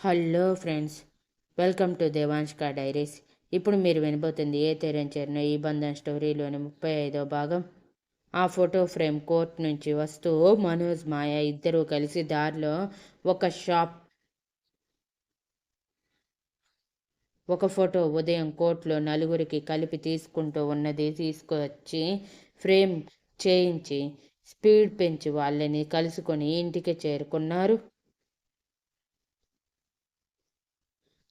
Hello friends welcome to Devanshka diaries. ఇప్పుడు మీరు వినబోతుంది ఏ తెరంచేరిన ఈ బంధన్ స్టోరీలోని ముప్పై ఐదో భాగం. ఆ ఫోటో ఫ్రేమ్ కోర్ట్ నుంచి వస్తూ మనోజ్ మాయ ఇద్దరూ కలిసి దారిలో ఒక షాప్ ఒక ఫోటో ఉదయం కోర్టులో నలుగురికి కలిపి తీసుకుంటూ ఉన్నది తీసుకొచ్చి ఫ్రేమ్ చేయించి స్పీడ్ పెంచి వాళ్ళని కలుసుకొని ఇంటికి చేరుకున్నారు.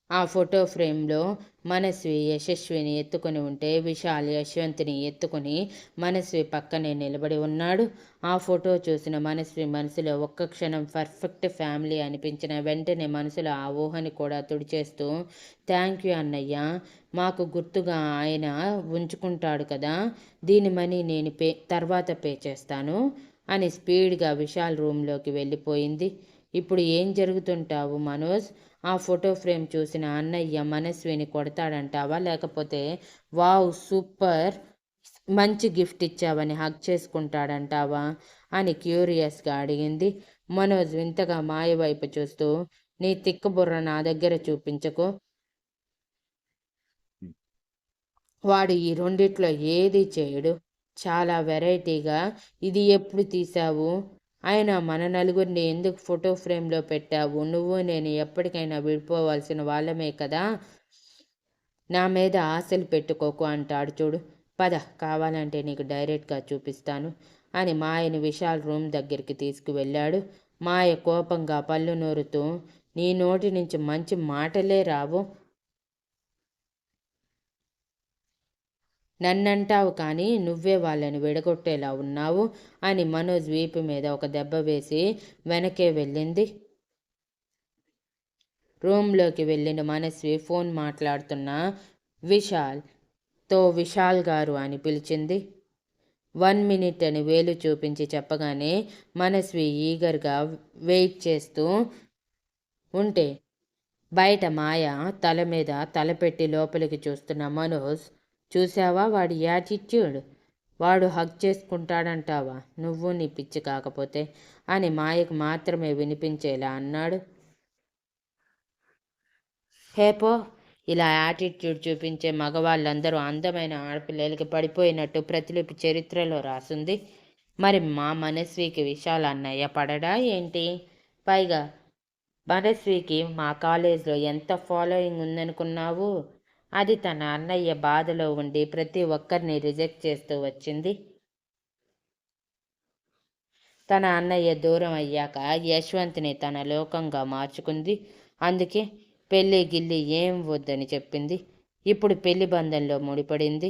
ఆ ఫోటో ఫ్రేమ్లో మనస్వి యశస్విని ఎత్తుకొని ఉంటే విశాల్ యశ్వంత్ని ఎత్తుకొని మనస్వి పక్కనే నిలబడి ఉన్నాడు. ఆ ఫోటో చూసిన మనస్వి మనసులో ఒక్క క్షణం పర్ఫెక్ట్ ఫ్యామిలీ అనిపించిన వెంటనే మనసులో ఆ ఊహని కూడా తుడిచేస్తూ థ్యాంక్ యూ అన్నయ్య మాకు గుర్తుగా ఆయన ఉంచుకుంటాడు కదా దీని మనీ నేను పే తర్వాత పే చేస్తాను అని స్పీడ్గా విశాల్ రూమ్లోకి వెళ్ళిపోయింది. ఇప్పుడు ఏం జరుగుతుంటావు మనోజ్? ఆ ఫోటో ఫ్రేమ్ చూసిన అన్నయ్య మనస్విని కొడతాడంటావా లేకపోతే వావ్ సూపర్! మంచి గిఫ్ట్ ఇచ్చావని హక్ చేసుకుంటాడంటావా అని క్యూరియస్గా అడిగింది. మనోజ్ వింతగా మాయ వైపు చూస్తూ నీ తిక్కబుర్ర నా దగ్గర చూపించకు. వాడు ఈ రెండిట్లో ఏది చేయడు? చాలా వెరైటీగా. ఇది ఎప్పుడు తీసావు ఆయన మన నలుగురిని ఎందుకు ఫోటో ఫ్రేమ్లో పెట్టావు? నువ్వు నేను ఎప్పటికైనా విడిపోవాల్సిన వాళ్ళమే కదా? నా మీద ఆశలు పెట్టుకోకు అంటాడు. చూడు పద కావాలంటే నీకు డైరెక్ట్గా చూపిస్తాను అని మాయని విశాల్ రూమ్ దగ్గరికి తీసుకువెళ్ళాడు. మాయ కోపంగా పళ్ళు నూరుతూ నీ నోటి నుంచి మంచి మాటలే రావు. నన్నంటావు కానీ నువ్వే వాళ్ళని విడగొట్టేలా ఉన్నావు అని మనోజ్ వీపు మీద ఒక దెబ్బ వేసి వెనకే వెళ్ళింది. రూమ్లోకి వెళ్ళిన మనస్వి ఫోన్ మాట్లాడుతున్న విశాల్తో విశాల్ గారు అని పిలిచింది. వన్ మినిట్ అని వేలు చూపించి చెప్పగానే మనస్వి ఈగర్గా వెయిట్ చేస్తూ ఉంటే బయట మాయ తల మీద తలపెట్టి లోపలికి చూస్తున్న మనోజ్ చూసావా వాడి యాటిట్యూడ్. వాడు హక్ చేసుకుంటాడంటావా? నువ్వు నీ పిచ్చి కాకపోతే అని మాయకు మాత్రమే వినిపించేలా అన్నాడు. హేపో ఇలా యాటిట్యూడ్ చూపించే మగవాళ్ళందరూ అందమైన ఆడపిల్లలకి పడిపోయినట్టు ప్రతిలిపి చరిత్రలో రాసుంది. మరి మా మనస్వికి విశాల అన్నయ్య పడడా ఏంటి? పైగా మనస్వికి మా కాలేజ్లో ఎంత ఫాలోయింగ్ ఉందనుకున్నావు? అది తన అన్నయ్య బాధలో ఉండి ప్రతి ఒక్కరిని రిజెక్ట్ చేస్తూ వచ్చింది. తన అన్నయ్య దూరం అయ్యాక యశ్వంత్ని తన లోకంగా మార్చుకుంది. అందుకే పెళ్ళి గిల్లి ఏం వద్దని చెప్పింది. ఇప్పుడు పెళ్ళి బంధంలో ముడిపడింది.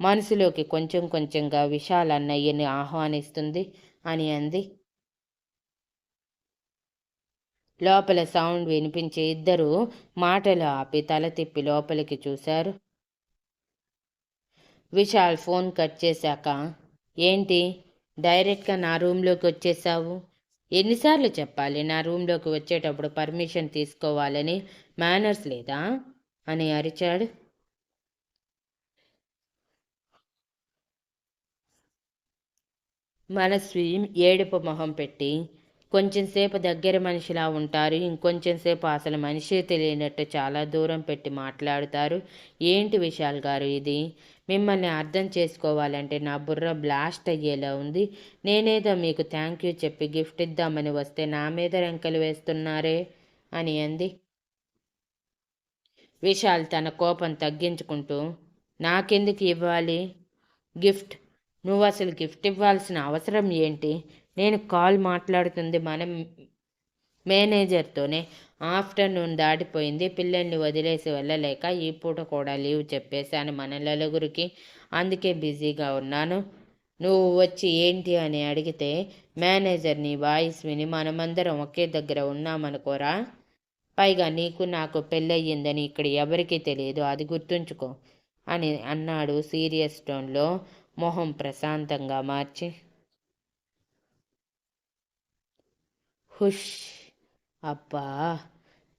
మనసులోకి కొంచెం కొంచెంగా విశాల్ అన్నయ్యని ఆహ్వానిస్తుంది అని అంది. లోపల సౌండ్ వినిపించి ఇద్దరు మాటలు ఆపి తల తిప్పి లోపలికి చూశారు. విశాల్ ఫోన్ కట్ చేశాక ఏంటి? డైరెక్ట్గా నా రూమ్లోకి వచ్చేసావు? ఎన్నిసార్లు చెప్పాలి నా రూమ్లోకి వచ్చేటప్పుడు పర్మిషన్ తీసుకోవాలని? మేనర్స్ లేదా? అని అరిచాడు. మనస్వి ఏడుపు మొహం పెట్టి కొంచెం సేపు దగ్గర మనిషిలా ఉంటారు. ఇంకొంచెం సేపు అసలు మనిషే తెలియనట్టు చాలా దూరం పెట్టి మాట్లాడుతారు. ఏంటి విశాల్ గారు ఇది? మిమ్మల్ని అర్థం చేసుకోవాలంటే నా బుర్ర బ్లాస్ట్ అయ్యేలా ఉంది. నేనేదో మీకు థ్యాంక్ యూ చెప్పి గిఫ్ట్ ఇద్దామని వస్తే నా మీద రెంకలు వేస్తున్నారే? అని అంది. విశాల్ తన కోపం తగ్గించుకుంటూ నాకెందుకు ఇవ్వాలి? గిఫ్ట్? నువ్వు అసలు గిఫ్ట్ ఇవ్వాల్సిన అవసరం ఏంటి? నేను కాల్ మాట్లాడుతుంది మనం మేనేజర్తోనే. ఆఫ్టర్నూన్ దాటిపోయింది. పిల్లల్ని వదిలేసి వెళ్ళలేక ఈ పూట కూడా లీవ్ చెప్పేశాను మన నలుగురికి. అందుకే బిజీగా ఉన్నాను. నువ్వు వచ్చి ఏంటి అని అడిగితే మేనేజర్ నీ వాయిస్ విని మనమందరం ఒకే దగ్గర ఉన్నామనుకోరా? పైగా నీకు నాకు పెళ్ళయ్యిందని ఇక్కడ ఎవరికీ తెలియదు. అది గుర్తుంచుకో అని అన్నాడు సీరియస్ టోన్లో మొహం ప్రశాంతంగా మార్చి. హుష్. అబ్బా!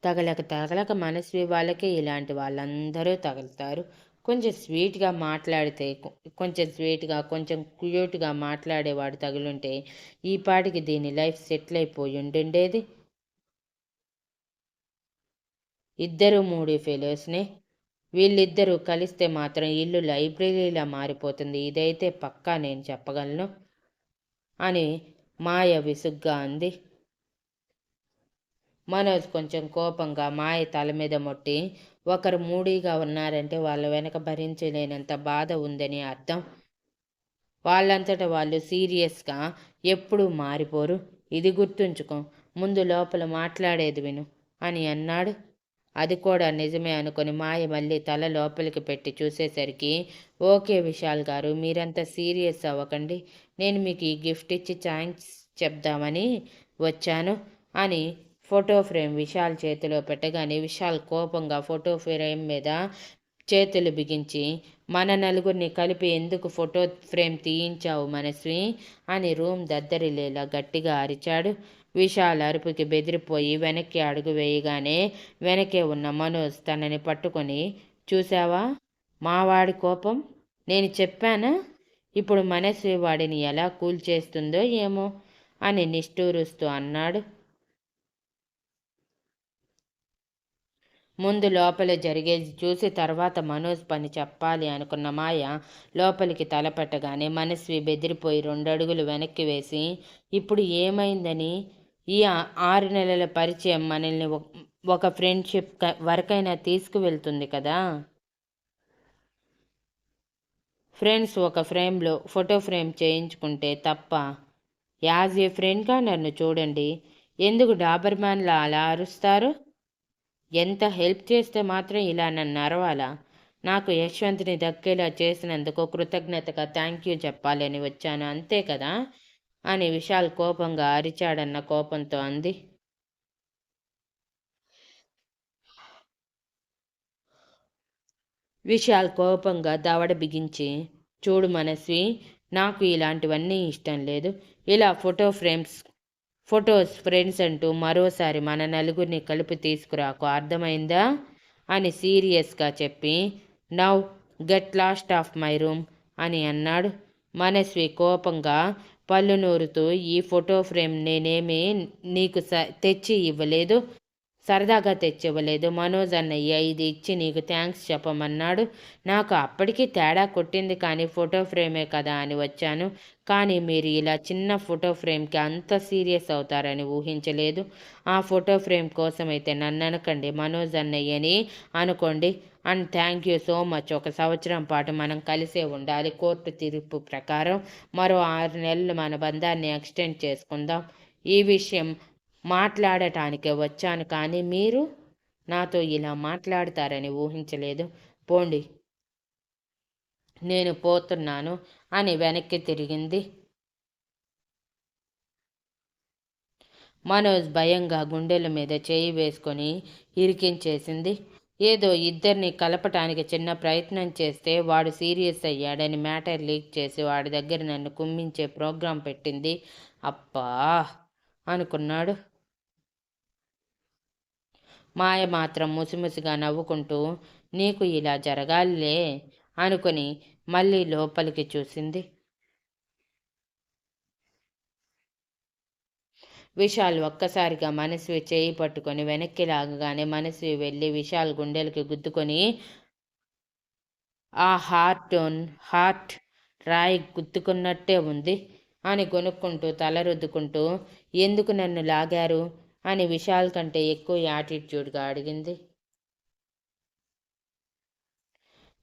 తగలక తగలక మనసు వాళ్ళకే ఇలాంటి వాళ్ళందరూ తగులుతారు. కొంచెం స్వీట్గా మాట్లాడితే కొంచెం స్వీట్గా కొంచెం క్యూట్గా మాట్లాడేవాడు తగులుంటే ఈ పాటికి దీని లైఫ్ సెటిల్ అయిపోయి ఉండుండేది? ఇద్దరు మూడీ ఫెలోస్నే. వీళ్ళిద్దరూ కలిస్తే మాత్రం ఇల్లు లైబ్రరీలా మారిపోతుంది. ఇదైతే పక్కా నేను చెప్పగలను అని మాయ విసుగ్గా అంది. మనోజ్ కొంచెం కోపంగా మాయ తల మీద మొట్టి ఒకరు మూడీగా ఉన్నారంటే వాళ్ళ వెనక భరించలేనంత బాధ ఉందని అర్థం. వాళ్ళంతట వాళ్ళు సీరియస్గా ఎప్పుడూ మారిపోరు. ఇది గుర్తుంచుకో ముందు లోపల మాట్లాడేది విను అని అన్నాడు. అది కూడా నిజమే అనుకుని మాయ మళ్ళీ తల లోపలికి పెట్టి చూసేసరికి ఓకే విశాల్ గారు మీరంతా సీరియస్ అవ్వకండి. నేను మీకు ఈ గిఫ్ట్ ఇచ్చి థ్యాంక్స్ చెప్దామని వచ్చాను అని ఫోటో ఫ్రేమ్ విశాల్ చేతిలో పెట్టగానే విశాల్ కోపంగా ఫోటో ఫ్రేమ్ మీద చేతులు బిగించి మన నలుగురిని కలిపి ఎందుకు ఫోటో ఫ్రేమ్ తీయించావు మనస్వి? అని రూమ్ దద్దరిలేలా గట్టిగా అరిచాడు. విశాల్ అరుపుకి బెదిరిపోయి వెనక్కి అడుగు వేయగానే వెనకే ఉన్న మనోజ్ తనని పట్టుకొని చూసావా మావాడి కోపం? నేను చెప్పానా? ఇప్పుడు మనస్వి వాడిని ఎలా కూల్చేస్తుందో ఏమో? అని నిష్ఠూరుస్తూ అన్నాడు. ముందు లోపల జరిగేది చూసి తర్వాత మనోజ్ పని చెప్పాలి అనుకున్న మాయ లోపలికి తలపెట్టగానే మనస్వి బెదిరిపోయి రెండు అడుగులు వెనక్కి వేసి ఇప్పుడు ఏమైందని? ఈ ఆరు నెలల పరిచయం మనల్ని ఒక ఫ్రెండ్షిప్ వరకైనా తీసుకువెళ్తుంది కదా? ఫ్రెండ్స్ ఒక ఫ్రేమ్లో ఫోటో ఫ్రేమ్ చేయించుకుంటే తప్ప యాజ్ ఏ ఫ్రెండ్గా నన్ను చూడండి ఎందుకు డాబర్ మ్యాన్లా అలా అరుస్తారు? ఎంత హెల్ప్ చేస్తే మాత్రం ఇలా నన్ను అరవాలా? నాకు యశ్వంత్ని దక్కేలా చేసినందుకు కృతజ్ఞతగా థ్యాంక్ యూ చెప్పాలని వచ్చాను. అంతే కదా? అని విశాల్ కోపంగా అరిచాడన్న కోపంతో అంది. విశాల్ కోపంగా దవడ బిగించి చూడు మనస్వి నాకు ఇలాంటివన్నీ ఇష్టం లేదు. ఇలా ఫోటో ఫ్రేమ్స్ ఫొటోస్ ఫ్రెండ్స్ అంటూ మరోసారి మన నలుగురిని కలిపి తీసుకురాకు అర్థమైందా? అని సీరియస్గా చెప్పి now get lost off my room అని అన్నాడు. మనస్వి కోపంగా పళ్ళు నూరుతూ ఈ ఫోటో ఫ్రేమ్ నేనేమి నీకు తెచ్చి ఇవ్వలేదు. సరదాగా తెచ్చివ్వలేదు. మనోజ్ అన్నయ్య ఇది ఇచ్చి నీకు థ్యాంక్స్ చెప్పమన్నాడు. నాకు అప్పటికి తేడా కొట్టింది కానీ ఫోటో ఫ్రేమే కదా అని వచ్చాను. కానీ మీరు ఇలా చిన్న ఫోటో ఫ్రేమ్కి అంత సీరియస్ అవుతారని ఊహించలేదు. ఆ ఫోటో ఫ్రేమ్ కోసమైతే నన్ను అనకండి మనోజ్ అన్నయ్యని అనుకోండి. And thank you so much. ఒక సంవత్సరం పాటు మనం కలిసే ఉండాలి. కోర్టు తీర్పు ప్రకారం మరో ఆరు నెలలు మన బంధాన్ని ఎక్స్టెండ్ చేసుకుందాం. ఈ విషయం మాట్లాడటానికే వచ్చాను కానీ మీరు నాతో ఇలా మాట్లాడతారని ఊహించలేదు. పోండి. నేను పోతున్నాను అని వెనక్కి తిరిగింది. మనోజ్ భయంగా గుండెల మీద చేయి వేసుకొని ఇరికించేసింది. ఏదో ఇద్దరిని కలపటానికి చిన్న ప్రయత్నం చేస్తే వాడు సీరియస్ అయ్యాడని మ్యాటర్ లీక్ చేసి వాడి దగ్గర నన్ను కుమ్మించే ప్రోగ్రాం పెట్టింది. అప్పా అనుకున్నాడు. మాయ మాత్రం ముసిముసిగా నవ్వుకుంటూ నీకు ఇలా జరగాలిలే అనుకుని మళ్ళీ లోపలికి చూసింది. విశాల్ ఒక్కసారిగా మనస్వి చేయి పట్టుకొని వెనక్కి లాగగానే మనస్వి వెళ్ళి విశాల్ గుండెలకి గుద్దుకొని ఆ హార్ట్ హార్ట్ రాయి గుద్దుకున్నట్టే ఉంది. అని కొనుక్కుంటూ తల రుద్దుకుంటూ ఎందుకు నన్ను లాగారు? అని విశాల్ కంటే ఎక్కువ యాటిట్యూడ్గా అడిగింది.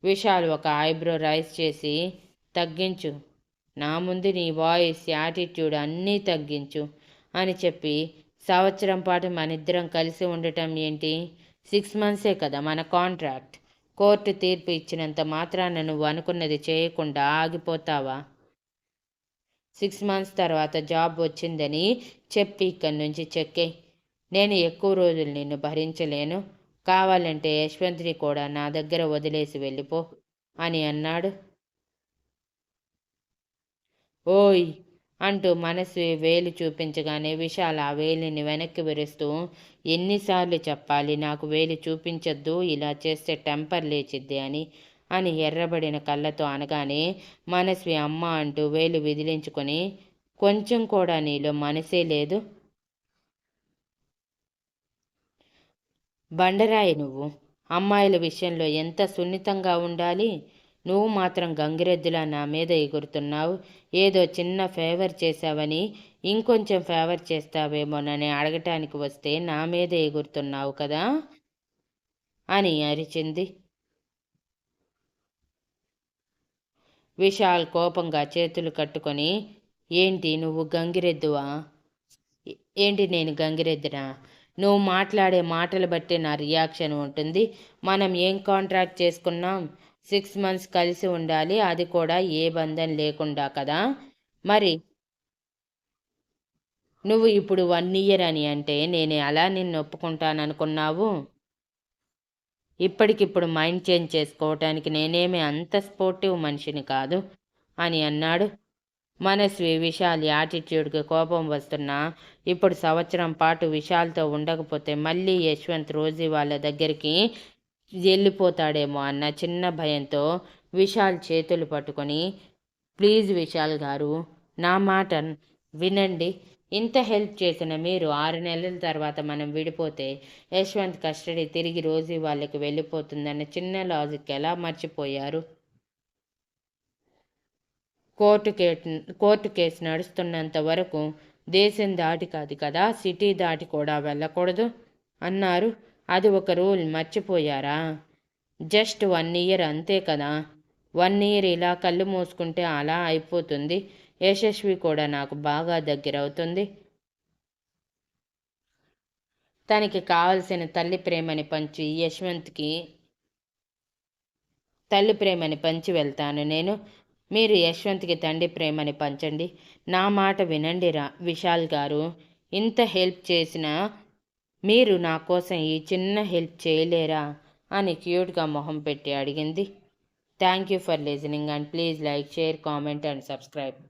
విశాల్ ఒక ఐబ్రో రైస్ చేసి తగ్గించు. నా ముందు నీ వాయిస్ యాటిట్యూడ్ అన్నీ తగ్గించు అని చెప్పి సంవత్సరం పాటు మన ఇద్దరం కలిసి ఉండటం ఏంటి? సిక్స్ మంత్సే కదా మన కాంట్రాక్ట్. కోర్టు తీర్పు ఇచ్చినంత మాత్రాన నువ్వు అనుకున్నది చేయకుండా ఆగిపోతావా? సిక్స్ మంత్స్ తర్వాత జాబ్ వచ్చిందని చెప్పి ఇక్కడి నుంచి చెక్కే. నేను ఎక్కువ రోజులు నిన్ను భరించలేను. కావాలంటే యశ్వంత్ని కూడా నా దగ్గర వదిలేసి వెళ్ళిపో అని అన్నాడు. ఓయ్ అంటూ మనసు వేలు చూపించగానే విశాల ఆ వేలిని వెనక్కి విరుస్తూ ఎన్నిసార్లు చెప్పాలి నాకు వేలు చూపించొద్దు ఇలా చేస్తే టెంపర్ లేచిద్ది అని అని ఎర్రబడిన కళ్ళతో అనగానే మనస్వి అమ్మ అంటూ వేలు విదిలించుకొని కొంచెం కూడా నీలో మనసే లేదు. బండరాయి నువ్వు. అమ్మాయిల విషయంలో ఎంత సున్నితంగా ఉండాలి? నువ్వు మాత్రం గంగిరెద్దులా నా మీద ఎగురుతున్నావు. ఏదో చిన్న ఫేవర్ చేశావని ఇంకొంచెం ఫేవర్ చేస్తావేమోనని అడగటానికి వస్తే నా మీద ఎగురుతున్నావు కదా అని అరిచింది. విశాల్ కోపంగా చేతులు కట్టుకొని ఏంటి నువ్వు గంగిరెద్దువా? ఏంటి నేను గంగిరెద్దునా? నువ్వు మాట్లాడే మాటలు బట్టి నా రియాక్షన్ ఉంటుంది. మనం ఏం కాంట్రాక్ట్ చేసుకున్నాం? సిక్స్ మంత్స్ కలిసి ఉండాలి. అది కూడా ఏ బంధం లేకుండా కదా? మరి నువ్వు ఇప్పుడు వన్ ఇయర్ అని అంటే నేను అలా నిన్ను ఒప్పుకుంటాననుకున్నావు? ఇప్పటికిప్పుడు మైండ్ చేంజ్ చేసుకోవటానికి నేనేమి అంత స్పోర్టివ్ మనిషిని కాదు అని అన్నాడు. మనస్వి విశాల్ యాటిట్యూడ్కి కోపం వస్తున్నా ఇప్పుడు సంవత్సరం పాటు విశాల్తో ఉండకపోతే మళ్ళీ యశ్వంత్ రోజీ వాళ్ళ దగ్గరికి వెళ్ళిపోతాడేమో అన్న చిన్న భయంతో విశాల్ చేతులు పట్టుకొని ప్లీజ్ విశాల్ గారు నా మాట వినండి. ఇంత హెల్ప్ చేసిన మీరు ఆరు నెలల తర్వాత మనం విడిపోతే యశ్వంత్ కస్టడీ తిరిగి రోజీ వాళ్ళకి వెళ్ళిపోతుందన్న చిన్న లాజిక్ ఎలా మర్చిపోయారు? కోర్టు కే కోర్టు కేసు నడుస్తున్నంత వరకు దేశం దాటి కాదు కదా సిటీ దాటి కూడా వెళ్ళకూడదు అన్నారు. అది ఒక రూల్ మర్చిపోయారా? జస్ట్ వన్ ఇయర్ అంతే కదా. వన్ ఇయర్ ఇలా కళ్ళు మూసుకుంటే అలా అయిపోతుంది. యశస్వి కూడా నాకు బాగా దగ్గరవుతుంది తనకి కావలసిన తల్లి ప్రేమని పంచి యశ్వంత్కి తల్లి ప్రేమని పంచి వెళ్తాను నేను. మీరు యశ్వంత్కి తండ్రి ప్రేమని పంచండి. నా మాట వినండి రా విశాల్ గారు. ఇంత హెల్ప్ చేసిన మీరు నా కోసం ఈ చిన్న హెల్ప్ చేయలేరా అని క్యూట్గా మొహం పెట్టి అడిగింది. Thank you for listening and please like share comment and subscribe.